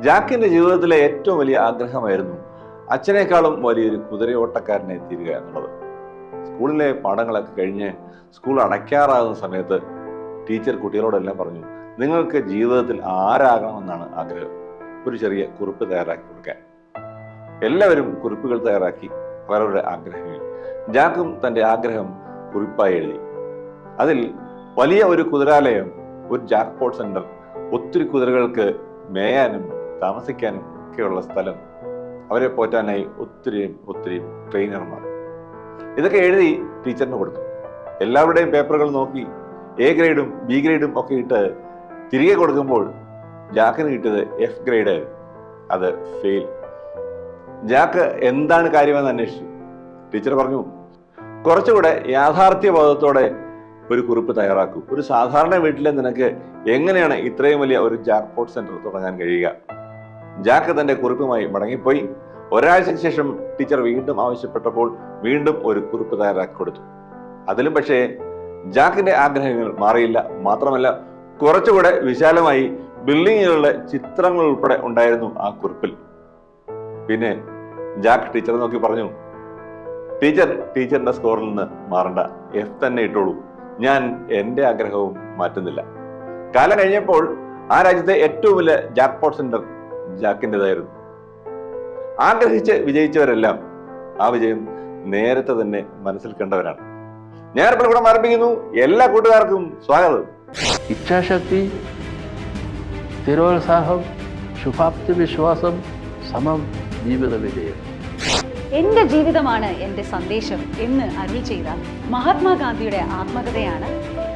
ജാക്കിന്റെ ജീവിതത്തിലെ ഏറ്റവും വലിയ ആഗ്രഹമായിരുന്നു അച്ഛനേക്കാളും വലിയൊരു കുതിരയോട്ടക്കാരനെ തീരുക എന്നുള്ളത്. സ്കൂളിലെ പാഠങ്ങളൊക്കെ കഴിഞ്ഞ് സ്കൂൾ അടയ്ക്കാറാകുന്ന സമയത്ത് ടീച്ചർ കുട്ടികളോടെല്ലാം പറഞ്ഞു നിങ്ങൾക്ക് ജീവിതത്തിൽ ആരാകണമെന്നാണ് ആഗ്രഹം? ഒരു ചെറിയ കുറിപ്പ് തയ്യാറാക്കി കൊടുക്കാൻ. എല്ലാവരും കുറിപ്പുകൾ തയ്യാറാക്കി അവരവരുടെ ആഗ്രഹങ്ങൾ. ജാക്കും തന്റെ ആഗ്രഹം കുറിപ്പായി എഴുതി. അതിൽ വലിയ ഒരു കുതിരാലയം ഒരു ജാക്ക്പോട്ട് സെന്റർ ഒത്തിരി കുതിരകൾക്ക് മേയാനും താമസിക്കാനും ഒക്കെയുള്ള സ്ഥലം. അവരെ പോറ്റാനായി ഒത്തിരി ഒത്തിരി ട്രെയിനർമാർ ഇതൊക്കെ എഴുതി ടീച്ചറിന് കൊടുത്തു. എല്ലാവരുടെയും പേപ്പറുകൾ നോക്കി എ ഗ്രേഡും ബി ഗ്രേഡും ഒക്കെ ഇട്ട് തിരികെ കൊടുക്കുമ്പോൾ ജാക്കിന് കിട്ടിയത് എഫ് ഗ്രേഡ് അത് ഫെയിൽ ജാക്ക് എന്താണ് കാര്യമെന്ന് അന്വേഷിച്ചു. ടീച്ചർ പറഞ്ഞു കുറച്ചുകൂടെ യാഥാർത്ഥ്യബോധത്തോടെ ഒരു കുറിപ്പ് തയ്യാറാക്കൂ. ഒരു സാധാരണ വീട്ടിലെ നിനക്ക് എങ്ങനെയാണ് ഇത്രയും വലിയ ഒരു ജാക്ക്പോട്ട് സെന്റർ തുടങ്ങാൻ കഴിയുക? ജാക്ക് തന്റെ കുറിപ്പുമായി മടങ്ങിപ്പോയി. ഒരാഴ്ചയ്ക്ക് ശേഷം ടീച്ചർ വീണ്ടും ആവശ്യപ്പെട്ടപ്പോൾ വീണ്ടും ഒരു കുറിപ്പ് തയ്യാറാക്കി കൊടുത്തു. അതിലും പക്ഷേ ജാക്കിന്റെ ആഗ്രഹങ്ങൾ മാറിയില്ല. മാത്രമല്ല കുറച്ചുകൂടെ വിശാലമായി ബിൽഡിങ്ങുകളുടെ ചിത്രങ്ങൾ ഉൾപ്പെടെ ഉണ്ടായിരുന്നു ആ കുറിപ്പിൽ. പിന്നെ ജാക്ക് ടീച്ചറെ നോക്കി പറഞ്ഞു ടീച്ചർ ടീച്ചറിന്റെ സ്കോറിൽ നിന്ന് മാറണ്ട. എഫ് തന്നെ ഇട്ടോളൂ. ഞാൻ എന്റെ ആഗ്രഹവും മാറ്റുന്നില്ല. കാലം കഴിഞ്ഞപ്പോൾ ആ രാജ്യത്തെ ഏറ്റവും വലിയ ജാക്ക്പോട്ട് സെന്റർ ജാക്കിന്റെതായിരുന്നു. ആഗ്രഹിച്ച് വിജയിച്ചവരെല്ലാം ആ വിജയം നേരത്തെ തന്നെ മനസ്സിൽ കണ്ടവരാണ്. ഞാൻ കൂടെ ആരംഭിക്കുന്നു എല്ലാ കൂട്ടുകാർക്കും സ്വാഗതം. ഇച്ഛാശക്തി സ്ഥിരോത്സാഹം ശുഭാപ്തി വിശ്വാസം സമം ജീവിത വിജയം. എന്റെ ജീവിതമാണ് എന്റെ സന്ദേശം എന്ന് അരുൾ ചെയ്ത മഹാത്മാഗാന്ധിയുടെ ആത്മകഥയാണ്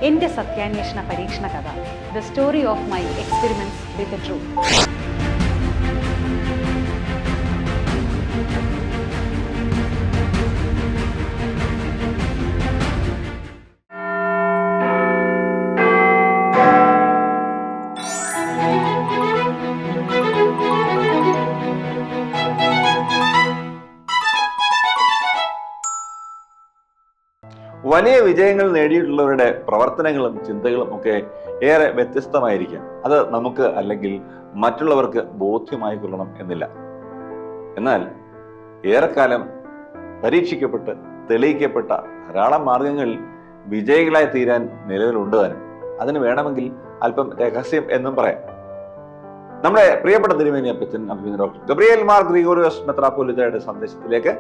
എന്റെ സത്യാന്വേഷണ പരീക്ഷണ കഥ the story of my experiments with true വലിയ വിജയങ്ങൾ നേടിയിട്ടുള്ളവരുടെ പ്രവർത്തനങ്ങളും ചിന്തകളും ഒക്കെ ഏറെ വ്യത്യസ്തമായിരിക്കാം. അത് നമുക്ക് അല്ലെങ്കിൽ മറ്റുള്ളവർക്ക് ബോധ്യമായി കൊള്ളണം എന്നില്ല. എന്നാൽ ഏറെക്കാലം പരീക്ഷിക്കപ്പെട്ട് തെളിയിക്കപ്പെട്ട ധാരാളം മാർഗങ്ങൾ വിജയികളായി തീരാൻ നിലവിലുണ്ട് താനും. അതിന് വേണമെങ്കിൽ അല്പം രഹസ്യം എന്നും പറയാം. നമ്മുടെ പ്രിയപ്പെട്ട തിരുമേനി അപ്പച്ചൻ അഭിനന്ദ ഡോക്ടർ ഗബ്രിയേൽ മാർ ഗ്രിഗോറിയോസ് മെത്രാപ്പോലിത്തയുടെ സന്ദേശത്തിലേക്ക്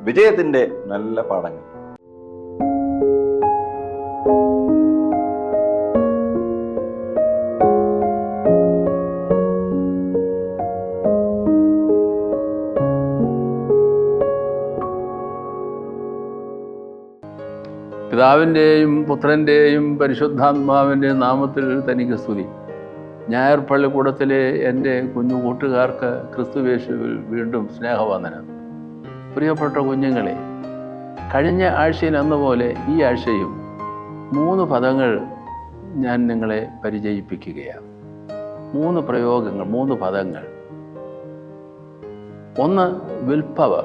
വിജയത്തിന്റെ നല്ല പാഠങ്ങൾ. പിതാവിന്റെയും പുത്രന്റെയും പരിശുദ്ധാത്മാവിന്റെയും നാമത്തിൽ തനിക്ക് സ്തുതി. ഞായർ പള്ളിക്കൂടത്തിലെ എന്റെ കുഞ്ഞു കൂട്ടുകാർക്ക് ക്രിസ്തുവേശുവിൽ വീണ്ടും സ്നേഹവന്ദനം. പ്രിയപ്പെട്ട കുഞ്ഞുങ്ങളെ കഴിഞ്ഞ ആഴ്ചയിൽ എന്ന പോലെ ഈ ആഴ്ചയും മൂന്ന് പദങ്ങൾ ഞാൻ നിങ്ങളെ പരിചയിപ്പിക്കുകയാണ്. മൂന്ന് പ്രയോഗങ്ങൾ മൂന്ന് പദങ്ങൾ. ഒന്ന് വിൽപ്പവർ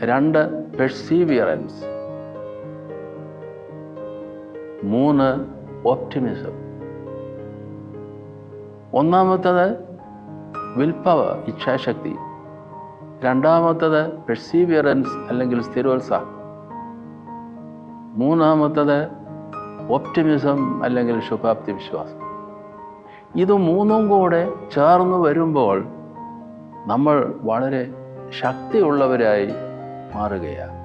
രണ്ട് പെർസീവിയറൻസ് മൂന്ന് ഓപ്റ്റിമിസം ഒന്നാമത്തത് വിൽ പവർ ഇച്ഛാശക്തി. രണ്ടാമത്തത് പെർസീവിയറൻസ് അല്ലെങ്കിൽ സ്ഥിരോത്സാഹം. മൂന്നാമത്തത് ഓപ്റ്റിമിസം അല്ലെങ്കിൽ ശുഭാപ്തി വിശ്വാസം. ഇത് മൂന്നും കൂടെ ചേർന്ന് വരുമ്പോൾ നമ്മൾ വളരെ ശക്തിയുള്ളവരായി മാറുകയാണ്.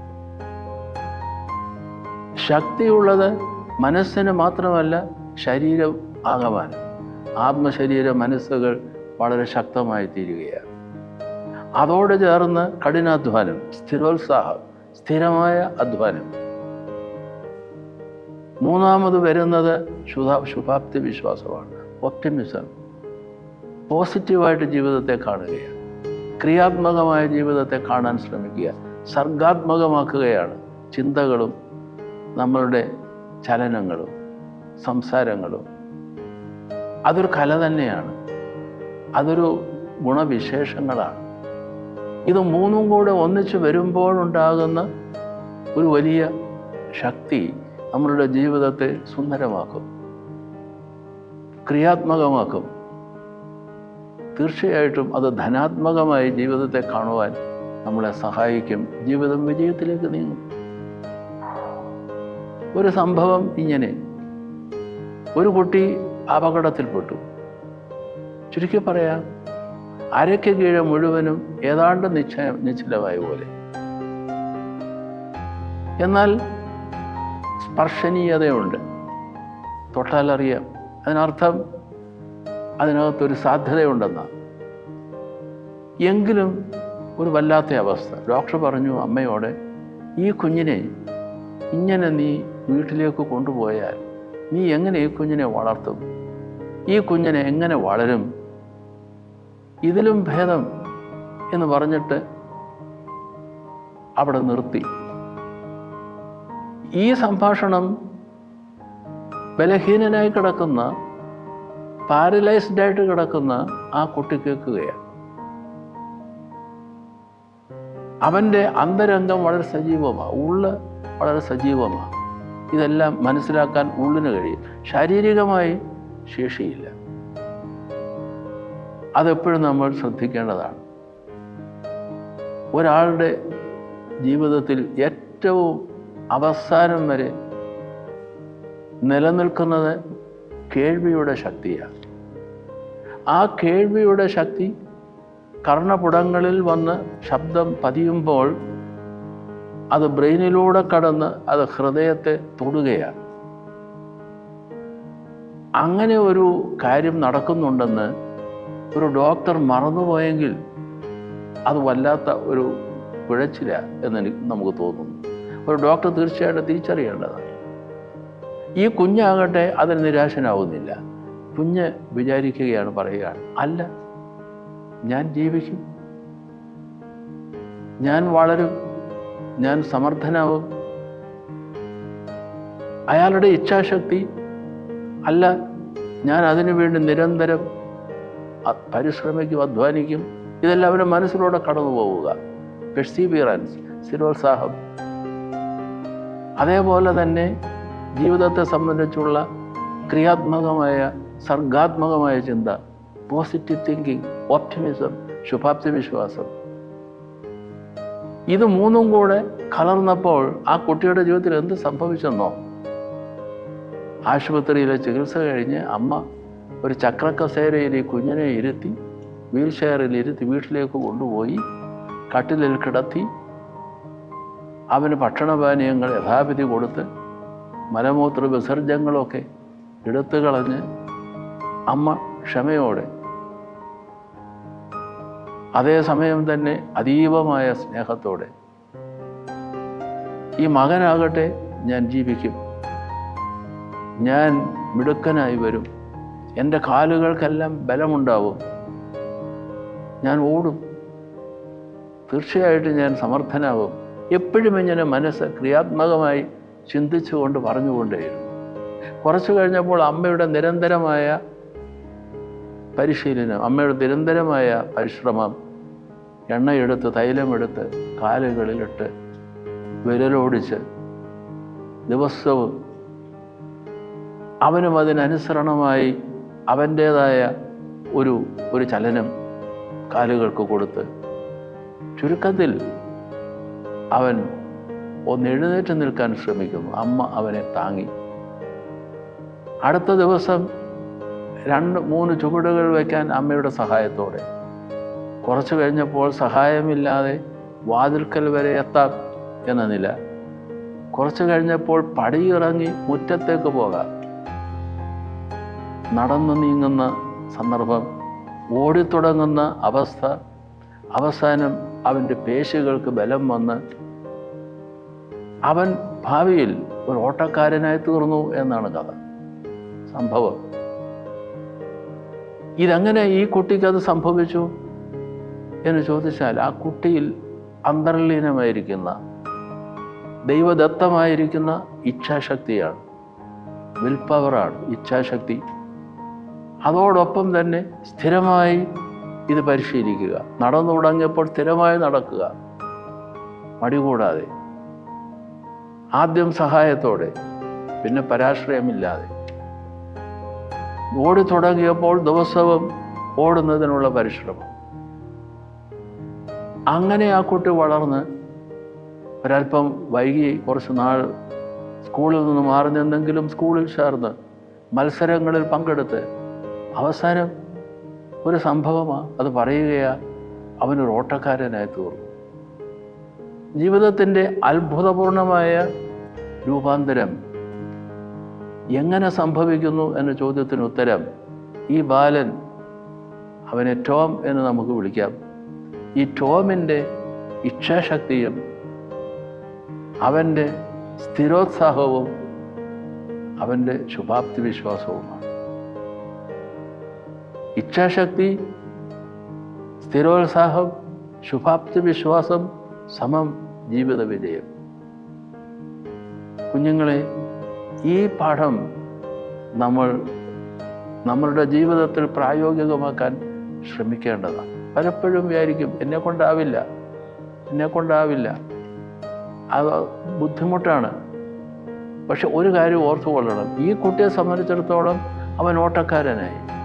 ശക്തിയുള്ളത് മനസ്സിന് മാത്രമല്ല ശരീരം ആകമാനം ആത്മശരീര മനസ്സുകൾ വളരെ ശക്തമായി തീരുകയാണ്. അതോട് ചേർന്ന് കഠിനാധ്വാനം സ്ഥിരോത്സാഹം സ്ഥിരമായ അധ്വാനം. മൂന്നാമത് വരുന്നത് ശുഭാ ശുഭാപ്തി വിശ്വാസമാണ് ഒപ്റ്റിമിസം. പോസിറ്റീവായിട്ട് ജീവിതത്തെ കാണുകയാണ്. ക്രിയാത്മകമായ ജീവിതത്തെ കാണാൻ ശ്രമിക്കുക സർഗാത്മകമാക്കുകയാണ് ചിന്തകളും നമ്മളുടെ ചലനങ്ങളും സംസാരങ്ങളും അതൊരു കല തന്നെയാണ്. അതൊരു ഗുണവിശേഷങ്ങളാണ്. ഇത് മൂന്നും കൂടെ ഒന്നിച്ച് വരുമ്പോഴുണ്ടാകുന്ന ഒരു വലിയ ശക്തി നമ്മളുടെ ജീവിതത്തെ സുന്ദരമാക്കും ക്രിയാത്മകമാക്കും. തീർച്ചയായിട്ടും അത് ധനാത്മകമായി ജീവിതത്തെ കാണുവാൻ നമ്മളെ സഹായിക്കും. ജീവിതം വിജയത്തിലേക്ക് നീങ്ങും. ഒരു സംഭവം ഇങ്ങനെ. ഒരു കുട്ടി അപകടത്തിൽപ്പെട്ടു. ചുരുക്കി പറയാം അരയ്ക്ക് കീഴ് മുഴുവനും ഏതാണ്ട് നിശ്ചയം നിശ്ചലമായ പോലെ. എന്നാൽ സ്പർശനീയതയുണ്ട്. തൊട്ടാലറിയാം അതിനർത്ഥം അതിനകത്തൊരു സാധ്യതയുണ്ടെന്നാണ് എങ്കിലും ഒരു വല്ലാത്ത അവസ്ഥ. ഡോക്ടർ പറഞ്ഞു അമ്മയോടെ ഈ കുഞ്ഞിനെ ഇങ്ങനെ നീ വീട്ടിലേക്ക് കൊണ്ടുപോയാൽ നീ എങ്ങനെ ഈ കുഞ്ഞിനെ വളർത്തും? ഈ കുഞ്ഞിനെ എങ്ങനെ വളരും? ഇതിലും ഭേദം എന്ന് പറഞ്ഞിട്ട് അവിടെ നിർത്തി. ഈ സംഭാഷണം ബലഹീനനായി കിടക്കുന്ന പാരലൈസ്ഡ് ആയിട്ട് കിടക്കുന്ന ആ കുട്ടി കേൾക്കുകയാണ്. അവന്റെ അന്തരംഗം വളരെ സജീവമാണ്. ഉള്ള് വളരെ സജീവമാണ്. ഇതെല്ലാം മനസ്സിലാക്കാൻ ഉള്ളിന് കഴിയും. ശാരീരികമായി ശേഷിയില്ല. അതെപ്പോഴും നമ്മൾ ശ്രദ്ധിക്കേണ്ടതാണ്. ഒരാളുടെ ജീവിതത്തിൽ ഏറ്റവും അവസാനം വരെ നിലനിൽക്കുന്നത് കേൾവിയുടെ ശക്തിയാണ്. ആ കേൾവിയുടെ ശക്തി കർണപുടങ്ങളിൽ വന്ന് ശബ്ദം പതിയുമ്പോൾ അത് ബ്രെയിനിലൂടെ കടന്ന് അത് ഹൃദയത്തെ തൊടുകയാണ്. അങ്ങനെ ഒരു കാര്യം നടക്കുന്നുണ്ടെന്ന് ഒരു ഡോക്ടർ മറന്നുപോയെങ്കിൽ അത് വല്ലാത്ത ഒരു പിഴച്ചില എന്ന് നമുക്ക് തോന്നുന്നു. ഒരു ഡോക്ടർ തീർച്ചയായിട്ടും തിരിച്ചറിയേണ്ടതാണ്. ഈ കുഞ്ഞാകട്ടെ അതിൽ നിരാശനാവുന്നില്ല. കുഞ്ഞ് വിചാരിക്കുകയാണ് പറയുകയാണ് അല്ല ഞാൻ ജീവിക്കും. ഞാൻ വളരും. ഞാൻ സമർത്ഥനാവും. അയാളുടെ ഇച്ഛാശക്തി അല്ല ഞാൻ അതിനു വേണ്ടി നിരന്തരം പരിശ്രമിക്കും അധ്വാനിക്കും. ഇതെല്ലാം അവന്റെ മനസ്സിലൂടെ കടന്നു പോവുക. പെർസീവിയറൻസ് സ്ഥിരോത്സാഹം അതേപോലെ തന്നെ ജീവിതത്തെ സംബന്ധിച്ചുള്ള ക്രിയാത്മകമായ സർഗാത്മകമായ ചിന്ത പോസിറ്റീവ് തിങ്കിങ് ഓപ്റ്റിമിസം ശുഭാപ്തി വിശ്വാസം. ഇത് മൂന്നും കൂടെ കലർന്നപ്പോൾ ആ കുട്ടിയുടെ ജീവിതത്തിൽ എന്ത് സംഭവിച്ചെന്നോ? ആശുപത്രിയിലെ ചികിത്സ കഴിഞ്ഞ് അമ്മ ഒരു ചക്രക്കസേരയിൽ ഈ കുഞ്ഞിനെ ഇരുത്തി വീൽ ചെയറിൽ ഇരുത്തി വീട്ടിലേക്ക് കൊണ്ടുപോയി കട്ടിലിൽ കിടത്തി അവന് ഭക്ഷണപാനീയങ്ങൾ യഥാവിധി കൊടുത്ത് മലമൂത്ര വിസർജ്യങ്ങളൊക്കെ എടുത്തു കളഞ്ഞ് അമ്മ ക്ഷമയോടെ അതേസമയം തന്നെ അതീവമായ സ്നേഹത്തോടെ. ഈ മകനാകട്ടെ ഞാൻ ജീവിക്കും. ഞാൻ മിടുക്കനായി വരും. എന്റെ കാലുകൾക്കെല്ലാം ബലമുണ്ടാവും. ഞാൻ ഓടും. തീർച്ചയായിട്ടും ഞാൻ സമർത്ഥനാവും. എപ്പോഴും ഇങ്ങനെ മനസ്സ് ക്രിയാത്മകമായി ചിന്തിച്ചുകൊണ്ട് പറഞ്ഞുകൊണ്ടേയിരുന്നു. കുറച്ചു കഴിഞ്ഞപ്പോൾ അമ്മയുടെ നിരന്തരമായ പരിശീലനം അമ്മയുടെ നിരന്തരമായ പരിശ്രമം എണ്ണയെടുത്ത് തൈലമെടുത്ത് കാലുകളിലിട്ട് വിരലോടിച്ച് ദിവസവും അവനും അതിനനുസരണമായി അവന്റേതായ ഒരു ഒരു ചലനം കാലുകൾക്ക് കൊടുത്ത് ചുരുക്കത്തിൽ അവൻ ഒന്ന് എഴുന്നേറ്റ് നിൽക്കാൻ ശ്രമിക്കുന്നു. അമ്മ അവനെ താങ്ങി. അടുത്ത ദിവസം രണ്ട് മൂന്ന് ചുവടുകൾ വയ്ക്കാൻ അമ്മയുടെ സഹായത്തോടെ കുറച്ച് കഴിഞ്ഞപ്പോൾ സഹായമില്ലാതെ വാതിൽക്കൽ വരെ എത്താം എന്ന നില. കുറച്ച് കഴിഞ്ഞപ്പോൾ പടിയിറങ്ങി മുറ്റത്തേക്ക് പോകാം. നടന്നു നീങ്ങുന്ന സന്ദർഭം ഓടിത്തുടങ്ങുന്ന അവസ്ഥ അവസാനം അവന്റെ പേശികൾക്ക് ബലം വന്ന് അവൻ ഭാവിയിൽ ഒരു ഓട്ടക്കാരനായി തീർന്നു എന്നാണ് കഥ. സംഭവം. ഇതെങ്ങനെ ഈ കുട്ടിക്ക് അത് സംഭവിച്ചു? എന്ന് ചോദിച്ചാൽ ആ കുട്ടിയിൽ അന്തർലീനമായിരിക്കുന്ന ദൈവദത്തമായിരിക്കുന്ന ഇച്ഛാശക്തിയാണ് വിൽ പവറാണ് ഇച്ഛാശക്തി. അതോടൊപ്പം തന്നെ സ്ഥിരമായി ഇത് പരിശീലിക്കുക. നടന്നു തുടങ്ങിയപ്പോൾ സ്ഥിരമായി നടക്കുക. മടി കൂടാതെ. ആദ്യം സഹായത്തോടെ പിന്നെ പരാശ്രയമില്ലാതെ. ഓടി തുടങ്ങിയപ്പോൾ ദിവസവും ഓടുന്നതിനുള്ള പരിശ്രമം. അങ്ങനെ ആ കുട്ടി വളർന്ന് ഒരല്പം വൈകി കുറച്ച് നാൾ സ്കൂളിൽ നിന്ന് മാറി നിന്നെങ്കിലും സ്കൂളിൽ ചേർന്ന് മത്സരങ്ങളിൽ പങ്കെടുത്ത് അവസാനം ഒരു സംഭവമാണ് അത് പറയുകയാ അവനൊരു ഓട്ടക്കാരനായി തീർന്നു. ജീവിതത്തിന്റെ അത്ഭുതപൂർണമായ രൂപാന്തരം എങ്ങനെ സംഭവിക്കുന്നു എന്ന ചോദ്യത്തിന് ഉത്തരം ഈ ബാലൻ അവനെ ടോം എന്ന് നമുക്ക് വിളിക്കാം. ഈ ടോമിന്റെ ഇച്ഛാശക്തിയും അവന്റെ സ്ഥിരോത്സാഹവും അവന്റെ ശുഭാപ്തി വിശ്വാസവുമാണ് ഇച്ഛാശക്തി സ്ഥിരോത്സാഹം ശുഭാപ്തി വിശ്വാസം സമം ജീവിത വിജയം കുഞ്ഞുങ്ങളെ ഈ പാഠം നമ്മൾ നമ്മളുടെ ജീവിതത്തിൽ പ്രായോഗികമാക്കാൻ ശ്രമിക്കേണ്ടതാണ്. പലപ്പോഴും വിചാരിക്കും എന്നെ കൊണ്ടാവില്ല എന്നെ കൊണ്ടാവില്ല. അത് ബുദ്ധിമുട്ടാണ്. പക്ഷെ ഒരു കാര്യം ഓർത്തുകൊള്ളണം. ഈ കുട്ടിയെ സംബന്ധിച്ചിടത്തോളം അവൻ ഓട്ടക്കാരനായി.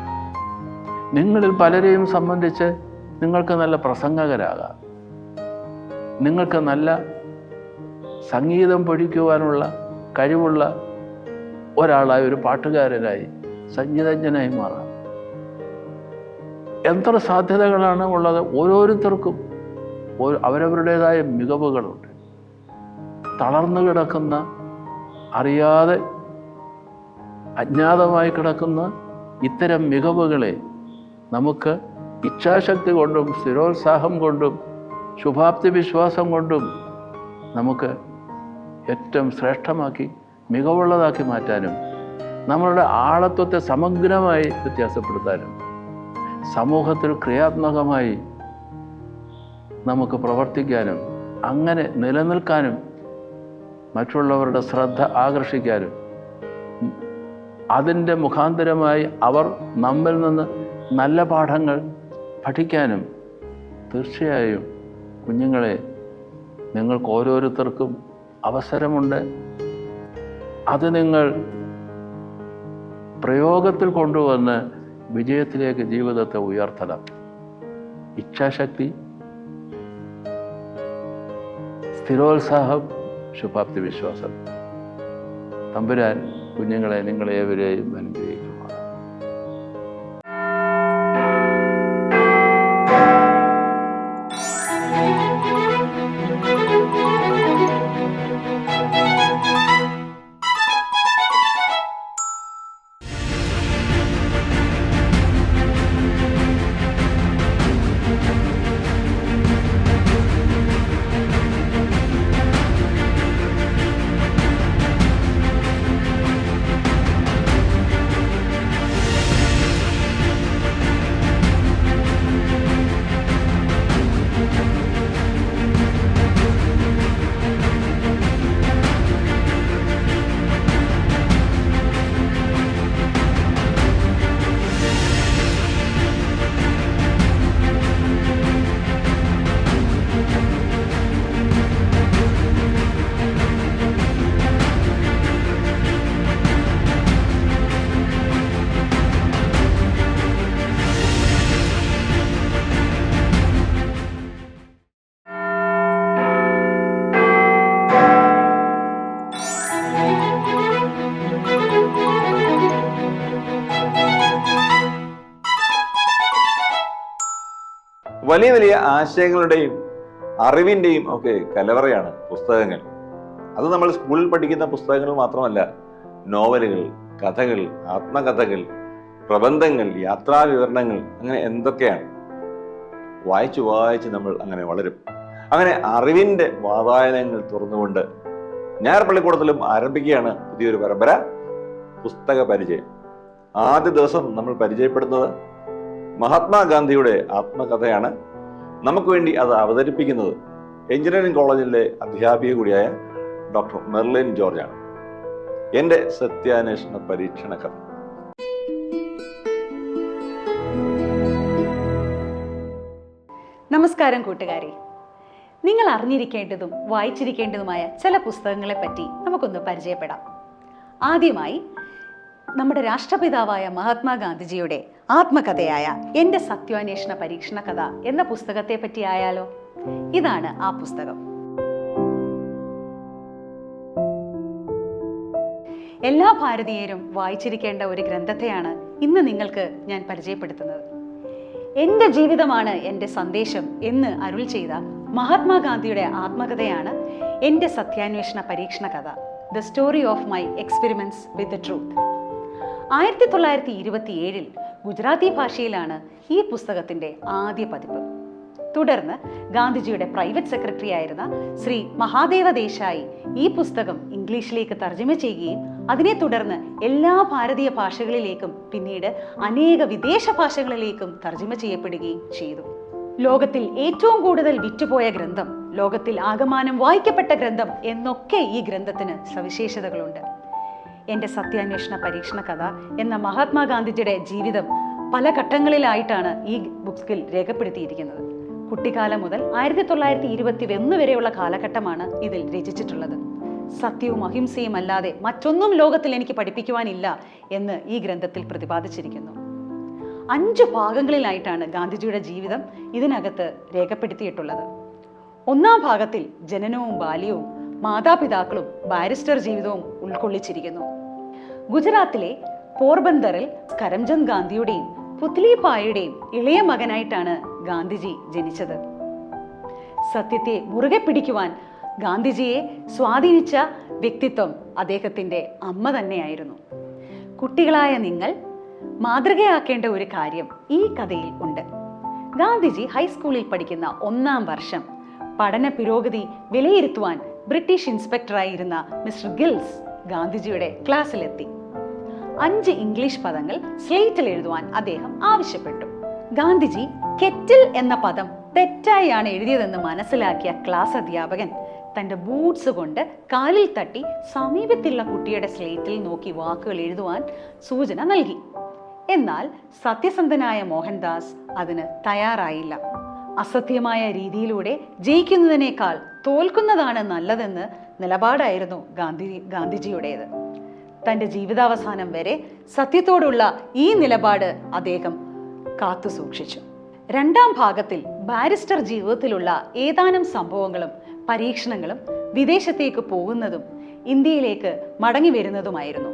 നിങ്ങളിൽ പലരെയും സംബന്ധിച്ച് നിങ്ങൾക്ക് നല്ല പ്രസംഗകരാകാം. നിങ്ങൾക്ക് നല്ല സംഗീതം പഠിക്കുവാനുള്ള കഴിവുള്ള ഒരാളായി ഒരു പാട്ടുകാരനായി സംഗീതജ്ഞനായി മാറാം. എത്ര സാധ്യതകളാണ് ഉള്ളത്? ഓരോരുത്തർക്കും അവരവരുടേതായ മികവുകളുണ്ട്. തളർന്നു കിടക്കുന്ന അറിയാതെ അജ്ഞാതമായി കിടക്കുന്ന ഇത്തരം മികവുകളെ നമുക്ക് ഇച്ഛാശക്തി കൊണ്ടും സ്ഥിരോത്സാഹം കൊണ്ടും ശുഭാപ്തി വിശ്വാസം കൊണ്ടും നമുക്ക് ഏറ്റവും ശ്രേഷ്ഠമാക്കി മികവുള്ളതാക്കി മാറ്റാനും നമ്മളുടെ ആളത്വത്തെ സമഗ്രമായി വ്യത്യാസപ്പെടുത്താനും സമൂഹത്തിൽ ക്രിയാത്മകമായി നമുക്ക് പ്രവർത്തിക്കാനും അങ്ങനെ നിലനിൽക്കാനും മറ്റുള്ളവരുടെ ശ്രദ്ധ ആകർഷിക്കാനും അതിന്റെ മുഖാന്തരമായി അവർ നമ്മിൽ നിന്ന് നല്ല പാഠങ്ങൾ പഠിക്കാനും തീർച്ചയായും കുഞ്ഞുങ്ങളെ നിങ്ങൾക്ക് ഓരോരുത്തർക്കും അവസരമുണ്ട്. അത് നിങ്ങൾ പ്രയോഗത്തിൽ കൊണ്ടുവന്ന് വിജയത്തിലേക്ക് ജീവിതത്തെ ഉയർത്തണം. ഇച്ഛാശക്തി സ്ഥിരോത്സാഹം ശുഭാപ്തി വിശ്വാസം തമ്പുരാൻ കുഞ്ഞുങ്ങളെ നിങ്ങളേവരെയും അനുഗ്രഹിക്കുമാണ് വലിയ വലിയ ആശയങ്ങളുടെയും അറിവിന്റെയും ഒക്കെ കലവറയാണ് പുസ്തകങ്ങൾ. അത് നമ്മൾ സ്കൂളിൽ പഠിക്കുന്ന പുസ്തകങ്ങൾ മാത്രമല്ല നോവലുകൾ കഥകൾ ആത്മകഥകൾ പ്രബന്ധങ്ങൾ യാത്രാ വിവരണങ്ങൾ അങ്ങനെ എന്തൊക്കെയാണ്? വായിച്ചു വായിച്ച് നമ്മൾ അങ്ങനെ വളരും. അങ്ങനെ അറിവിന്റെ വാതായനങ്ങൾ തുറന്നുകൊണ്ട് ഞായർപള്ളിക്കൂടത്തിലും ആരംഭിക്കുകയാണ് പുതിയൊരു പരമ്പര പുസ്തക പരിചയം. ആദ്യ ദിവസം നമ്മൾ പരിചയപ്പെടുന്നത് മഹാത്മാഗാന്ധിയുടെ ആത്മകഥയാണ്. നമുക്ക് വേണ്ടി അത് അവതരിപ്പിക്കുന്നത് എഞ്ചിനീയറിംഗ് കോളേജിലെ അധ്യാപിക കൂടിയായ ഡോക്ടർ മെർലിൻ ജോർജാണ്. എന്റെ സത്യാന്വേഷണ പരീക്ഷണ കഥ. നമസ്കാരം കൂട്ടുകാരി. നിങ്ങൾ അറിഞ്ഞിരിക്കേണ്ടതും വായിച്ചിരിക്കേണ്ടതുമായ ചില പുസ്തകങ്ങളെ പറ്റി നമുക്കൊന്ന് പരിചയപ്പെടാം. ആദ്യമായി നമ്മുടെ രാഷ്ട്രപിതാവായ മഹാത്മാഗാന്ധിജിയുടെ ആത്മകഥയായ എന്റെ സത്യാന്വേഷണ പരീക്ഷണ കഥ എന്ന പുസ്തകത്തെ പറ്റി ആയാലോ? ഇതാണ് ആ പുസ്തകം. എല്ലാ ഭാരതീയരും വായിച്ചിരിക്കേണ്ട ഒരു ഗ്രന്ഥത്തെയാണ് ഇന്ന് നിങ്ങൾക്ക് ഞാൻ പരിചയപ്പെടുത്തുന്നത്. എന്റെ ജീവിതമാണ് എന്റെ സന്ദേശം എന്ന് അരുൾ ചെയ്ത മഹാത്മാഗാന്ധിയുടെ ആത്മകഥയാണ് എന്റെ സത്യാന്വേഷണ പരീക്ഷണ കഥ the story of my experiments with truth ആയിരത്തി തൊള്ളായിരത്തി ഇരുപത്തി ഏഴിൽ ഗുജറാത്തി ഭാഷയിലാണ് ഈ പുസ്തകത്തിന്റെ ആദ്യ പതിപ്പ്. തുടർന്ന് ഗാന്ധിജിയുടെ പ്രൈവറ്റ് സെക്രട്ടറി ആയിരുന്ന ശ്രീ മഹാദേവ ദേശായി ഈ പുസ്തകം ഇംഗ്ലീഷിലേക്ക് തർജമ ചെയ്യുകയും അതിനെ തുടർന്ന് എല്ലാ ഭാരതീയ ഭാഷകളിലേക്കും പിന്നീട് അനേക വിദേശ ഭാഷകളിലേക്കും തർജമ ചെയ്യപ്പെടുകയും ചെയ്തു. ലോകത്തിൽ ഏറ്റവും കൂടുതൽ വിറ്റുപോയ ഗ്രന്ഥം ലോകത്തിൽ ആകമാനം വായിക്കപ്പെട്ട ഗ്രന്ഥം എന്നൊക്കെ ഈ ഗ്രന്ഥത്തിന് സവിശേഷതകളുണ്ട്. എന്റെ സത്യാന്വേഷണ പരീക്ഷണ കഥ എന്ന മഹാത്മാഗാന്ധിജിയുടെ ജീവിതം പല ഘട്ടങ്ങളിലായിട്ടാണ് ഈ ബുക്സിൽ രേഖപ്പെടുത്തിയിരിക്കുന്നത്. കുട്ടിക്കാലം മുതൽ ആയിരത്തി തൊള്ളായിരത്തി ഇരുപത്തി ഒന്ന് വരെയുള്ള കാലഘട്ടമാണ് ഇതിൽ രചിച്ചിട്ടുള്ളത്. സത്യവും അഹിംസയും അല്ലാതെ മറ്റൊന്നും ലോകത്തിൽ എനിക്ക് പഠിപ്പിക്കുവാനില്ല എന്ന് ഈ ഗ്രന്ഥത്തിൽ പ്രതിപാദിച്ചിരിക്കുന്നു. അഞ്ച് ഭാഗങ്ങളിലായിട്ടാണ് ഗാന്ധിജിയുടെ ജീവിതം ഇതിനകത്ത് രേഖപ്പെടുത്തിയിട്ടുള്ളത്. ഒന്നാം ഭാഗത്തിൽ ജനനവും ബാല്യവും മാതാപിതാക്കളും ബാരിസ്റ്റർ ജീവിതവും ഉൾക്കൊള്ളിച്ചിരിക്കുന്നു. ഗുജറാത്തിലെ പോർബന്ദറിൽ കരംചന്ദ് ഗാന്ധിയുടെയും പുത്ലിപായുടെയും ഇളയ മകനായിട്ടാണ് ഗാന്ധിജി ജനിച്ചത്. സത്യത്തെ മുറുകെ പിടിക്കുവാൻ ഗാന്ധിജിയെ സ്വാധീനിച്ച വ്യക്തിത്വം അദ്ദേഹത്തിന്റെ അമ്മ തന്നെയായിരുന്നു. കുട്ടികളായ നിങ്ങൾ മാതൃകയാക്കേണ്ട ഒരു കാര്യം ഈ കഥയിൽ ഉണ്ട്. ഗാന്ധിജി ഹൈസ്കൂളിൽ പഠിക്കുന്ന ഒന്നാം വർഷം പഠന പുരോഗതി വിലയിരുത്തുവാൻ ബ്രിട്ടീഷ് ഇൻസ്പെക്ടറായിരുന്ന മിസ്റ്റർ ഗിൽസ് ഗാന്ധിജിയുടെ ക്ലാസ്സിലെത്തി. അഞ്ച് ഇംഗ്ലീഷ് പദങ്ങൾ സ്ലേറ്റിൽ എഴുതുവാൻ അദ്ദേഹം ആവശ്യപ്പെട്ടു. ഗാന്ധിജി കെറ്റിൽ എന്ന പദം തെറ്റായാണ് എഴുതിയതെന്ന് മനസ്സിലാക്കിയ ക്ലാസ് അധ്യാപകൻ തന്റെ ബൂട്ട്സ് കൊണ്ട് കാലിൽ തട്ടി സമീപത്തുള്ള കുട്ടിയുടെ സ്ലേറ്റിൽ നോക്കി വാക്കുകൾ എഴുതുവാൻ സൂചന നൽകി. എന്നാൽ സത്യസന്ധനായ മോഹൻദാസ് അതിന് തയ്യാറായില്ല. അസത്യമായ രീതിയിലൂടെ ജയിക്കുന്നതിനേക്കാൾ തോൽക്കുന്നതാണ് നല്ലതെന്ന് നിലപാടായിരുന്നു ഗാന്ധി ഗാന്ധിജിയുടേത്. തന്റെ ജീവിതാവസാനം വരെ സത്യത്തോടുള്ള ഈ നിലപാട് അദ്ദേഹം കാത്തു സൂക്ഷിച്ചു. രണ്ടാം ഭാഗത്തിൽ ബാരിസ്റ്റർ ജീവിതത്തിലുള്ള ഏതാനും സംഭവങ്ങളും പരീക്ഷണങ്ങളും വിദേശത്തേക്ക് പോകുന്നതും ഇന്ത്യയിലേക്ക് മടങ്ങി വരുന്നതുമായിരുന്നു.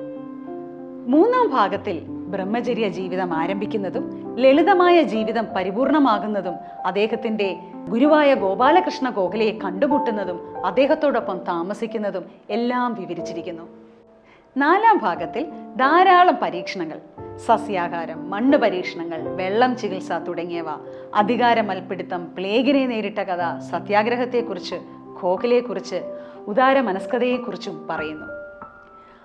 മൂന്നാം ഭാഗത്തിൽ ബ്രഹ്മചര്യ ജീവിതം ആരംഭിക്കുന്നതും ലളിതമായ ജീവിതം പരിപൂർണമാകുന്നതും അദ്ദേഹത്തിന്റെ ഗുരുവായ ഗോപാലകൃഷ്ണ ഗോഖലയെ കണ്ടുമുട്ടുന്നതും അദ്ദേഹത്തോടൊപ്പം താമസിക്കുന്നതും എല്ലാം വിവരിച്ചിരിക്കുന്നു. നാലാം ഭാഗത്തിൽ ധാരാളം പരീക്ഷണങ്ങൾ സസ്യാഹാരം മണ്ണ് പരീക്ഷണങ്ങൾ വെള്ളം ചികിത്സ തുടങ്ങിയവ അധികാര മൽപ്പിടുത്തം പ്ലേഗിനെ നേരിട്ട കഥ സത്യാഗ്രഹത്തെക്കുറിച്ച് ഖോഖലയെക്കുറിച്ച് ഉദാര മനസ്കതയെക്കുറിച്ചും പറയുന്നു.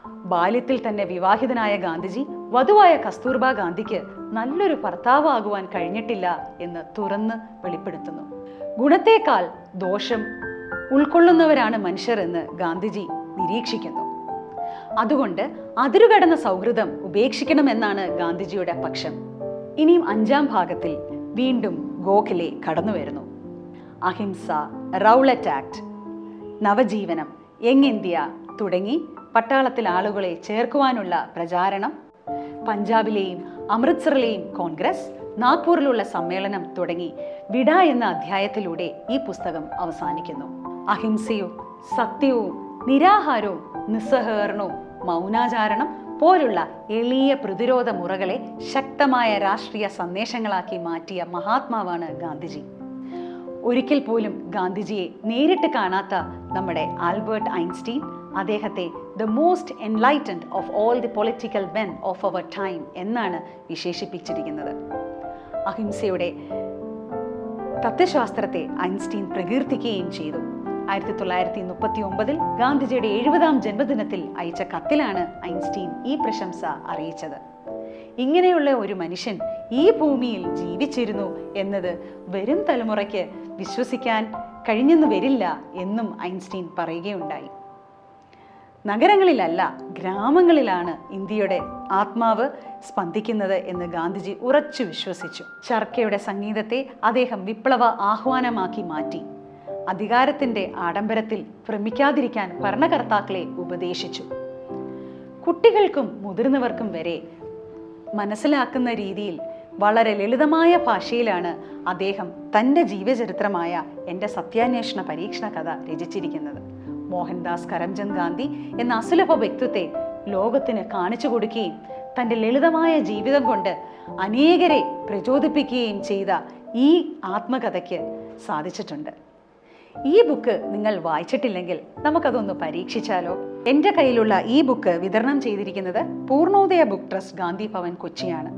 ബാല്യത്തിൽ തന്നെ വിവാഹിതനായ ഗാന്ധിജി വധുവായ കസ്തൂർബ ഗാന്ധിക്ക് നല്ലൊരു ഭർത്താവാകുവാൻ കഴിഞ്ഞിട്ടില്ല എന്ന് തുറന്ന് വെളിപ്പെടുത്തുന്നു. ഗുണത്തേക്കാൾ ദോഷം ഉൾക്കൊള്ളുന്നവരാണ് മനുഷ്യർ എന്ന് ഗാന്ധിജി നിരീക്ഷിക്കുന്നു. അതുകൊണ്ട് അതിരുകടന്ന സൗഹൃദം ഉപേക്ഷിക്കണമെന്നാണ് ഗാന്ധിജിയുടെ പക്ഷം. ഇനിയും അഞ്ചാം ഭാഗത്തിൽ വീണ്ടും ഗോഖലെ കടന്നു വരുന്നു. അഹിംസ റൗളറ്റ് ആക്ട് നവജീവനം യങ് ഇന്ത്യ തുടങ്ങി പട്ടാളത്തിൽ ആളുകളെ ചേർക്കുവാനുള്ള പ്രചാരണം പഞ്ചാബിലെയും അമൃത്സറിലെയും കോൺഗ്രസ് നാഗ്പൂരിലുള്ള സമ്മേളനം തുടങ്ങി വിട എന്ന അധ്യായത്തിലൂടെ ഈ പുസ്തകം അവസാനിക്കുന്നു. അഹിംസയും സത്യവും നിരാഹാരവും നിസ്സഹകരണവും മൗനാചാരണം പോലുള്ള എളിയ പ്രതിരോധ മുറകളെ ശക്തമായ രാഷ്ട്രീയ സന്ദേശങ്ങളാക്കി മാറ്റിയ മഹാത്മാവാണ് ഗാന്ധിജി. ഒരിക്കൽ പോലും ഗാന്ധിജിയെ നേരിട്ട് കാണാത്ത നമ്മുടെ ആൽബർട്ട് ഐൻസ്റ്റീൻ അദ്ദേഹത്തെ the most enlightened of all the political men of our time എന്നാണ് വിശേഷിപ്പിച്ചിരിക്കുന്നത്. അഹിംസയുടെ തത്വശാസ്ത്രത്തെ ഐൻസ്റ്റീൻ പ്രകീർത്തിക്കുകയും ചെയ്തു. ആയിരത്തി തൊള്ളായിരത്തി മുപ്പത്തി ഒമ്പതിൽ ഗാന്ധിജിയുടെ എഴുപതാം ജന്മദിനത്തിൽ അയച്ച കത്തിലാണ് ഐൻസ്റ്റീൻ ഈ പ്രശംസ അറിയിച്ചത്. ഇങ്ങനെയുള്ള ഒരു മനുഷ്യൻ ഈ ഭൂമിയിൽ ജീവിച്ചിരുന്നു എന്നത് വരും തലമുറയ്ക്ക് വിശ്വസിക്കാൻ കഴിഞ്ഞെന്ന് വരില്ല എന്നും ഐൻസ്റ്റീൻ പറയുകയുണ്ടായി. നഗരങ്ങളിലല്ല ഗ്രാമങ്ങളിലാണ് ഇന്ത്യയുടെ ആത്മാവ് സ്പന്ദിക്കുന്നത് എന്ന് ഗാന്ധിജി ഉറച്ചു വിശ്വസിച്ചു. ചർക്കയുടെ സംഗീതത്തെ അദ്ദേഹം വിപ്ലവ ആഹ്വാനമാക്കി മാറ്റി. അധികാരത്തിന്റെ ആഡംബരത്തിൽ ഭ്രമിക്കാതിരിക്കാൻ ഭരണകർത്താക്കളെ ഉപദേശിച്ചു. കുട്ടികൾക്കും മുതിർന്നവർക്കും വരെ മനസ്സിലാക്കുന്ന രീതിയിൽ വളരെ ലളിതമായ ഭാഷയിലാണ് അദ്ദേഹം തന്റെ ജീവചരിത്രമായ എന്റെ സത്യാന്വേഷണ പരീക്ഷണ കഥ രചിച്ചിരിക്കുന്നത്. മോഹൻദാസ് കരംചന്ദ് ഗാന്ധി എന്ന അസുലഭ വ്യക്തിത്വത്തെ ലോകത്തിന് കാണിച്ചു കൊടുക്കുകയും തന്റെ ലളിതമായ ജീവിതം കൊണ്ട് അനേകരെ പ്രചോദിപ്പിക്കുകയും ചെയ്ത ഈ ആത്മകഥയ്ക്ക് സാധിച്ചിട്ടുണ്ട്. ഈ ബുക്ക് നിങ്ങൾ വായിച്ചിട്ടില്ലെങ്കിൽ നമുക്കതൊന്ന് പരീക്ഷിച്ചാലോ? എന്റെ കയ്യിലുള്ള ഈ ബുക്ക് വിതരണം ചെയ്തിരിക്കുന്നത് പൂർണോദയ ബുക്ക് ട്രസ്റ്റ് ഗാന്ധി ഭവൻ കൊച്ചിയാണ്.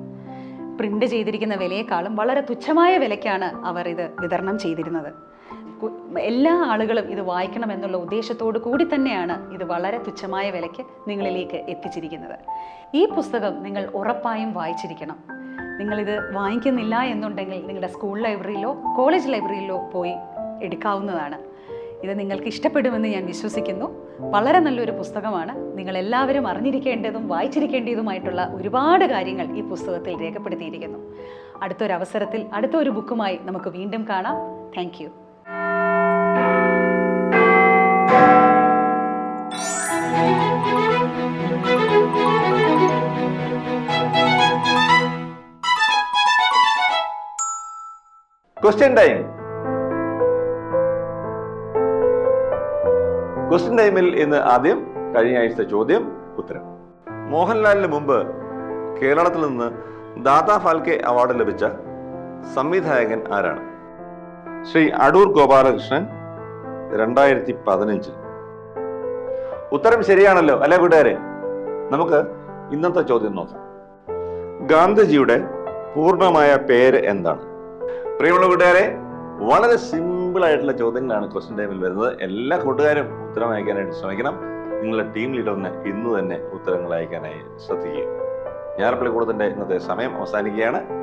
പ്രിന്റ് ചെയ്തിരിക്കുന്ന വിലയേക്കാളും വളരെ തുച്ഛമായ വിലയ്ക്കാണ് അവർ ഇത് വിതരണം ചെയ്തിരുന്നത്. എല്ലാ ആളുകളും ഇത് വായിക്കണം എന്നുള്ള ഉദ്ദേശത്തോടു കൂടി തന്നെയാണ് ഇത് വളരെ തുച്ഛമായ വിലയ്ക്ക് നിങ്ങളിലേക്ക് എത്തിച്ചിരിക്കുന്നത്. ഈ പുസ്തകം നിങ്ങൾ ഉറപ്പായും വായിച്ചിരിക്കണം. നിങ്ങളിത് വാങ്ങിക്കുന്നില്ല എന്നുണ്ടെങ്കിൽ നിങ്ങളുടെ സ്കൂൾ ലൈബ്രറിയിലോ കോളേജ് ലൈബ്രറിയിലോ പോയി എടുക്കാവുന്നതാണ്. ഇത് നിങ്ങൾക്ക് ഇഷ്ടപ്പെടുമെന്ന് ഞാൻ വിശ്വസിക്കുന്നു. വളരെ നല്ലൊരു പുസ്തകമാണ്. നിങ്ങൾ എല്ലാവരും അറിഞ്ഞിരിക്കേണ്ടതും വായിച്ചിരിക്കേണ്ടതുമായിട്ടുള്ള ഒരുപാട് കാര്യങ്ങൾ ഈ പുസ്തകത്തിൽ രേഖപ്പെടുത്തിയിരിക്കുന്നു. അടുത്തൊരു അവസരത്തിൽ അടുത്തൊരു ബുക്കുമായി നമുക്ക് വീണ്ടും കാണാം. താങ്ക് ക്വസ്റ്റ്യൻ ടൈം ക്വസ്റ്റ്യൻ ടൈമിൽ ഇന്ന് ആദ്യം കഴിഞ്ഞ ആഴ്ച ചോദ്യം ഉത്തരം. മോഹൻലാലിന് മുമ്പ് കേരളത്തിൽ നിന്ന് ദാദാ ഫാൽക്കെ അവാർഡ് ലഭിച്ച സംവിധായകൻ ആരാണ്? ശ്രീ അടൂർ ഗോപാലകൃഷ്ണൻ രണ്ടായിരത്തി പതിനഞ്ചിൽ ഉത്തരം ശരിയാണല്ലോ അല്ലെ കൂട്ടുകാരെ? നമുക്ക് ഇന്നത്തെ ചോദ്യം നോക്കാം. ഗാന്ധിജിയുടെ പൂർണമായ പേര് എന്താണ്? പ്രിയമുള്ള കൂട്ടുകാരെ വളരെ സിമ്പിൾ ആയിട്ടുള്ള ചോദ്യങ്ങളാണ് ക്വസ്റ്റ്യൻ ടൈമിൽ വരുന്നത്. എല്ലാ കൂട്ടുകാരും ഉത്തരം അയക്കാനായിട്ട് ശ്രമിക്കണം. നിങ്ങളുടെ ടീം ലീഡറിന് ഇന്ന് തന്നെ ഉത്തരങ്ങൾ അയക്കാനായി ശ്രദ്ധിക്കുക. ഞായർപ്പള്ളിക്കൂടത്തിന്റെ ഇന്നത്തെ സമയം അവസാനിക്കുകയാണ്.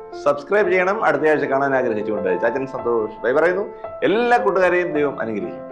സബ്സ്ക്രൈബ് ചെയ്യണം. അടുത്തയാഴ്ച കാണാൻ ആഗ്രഹിച്ചുകൊണ്ട്. ചാച്ചൻ സന്തോഷ്. ബൈ പറയുന്നു എല്ലാ കൂട്ടുകാരെയും ദൈവം അനുഗ്രഹിക്കും.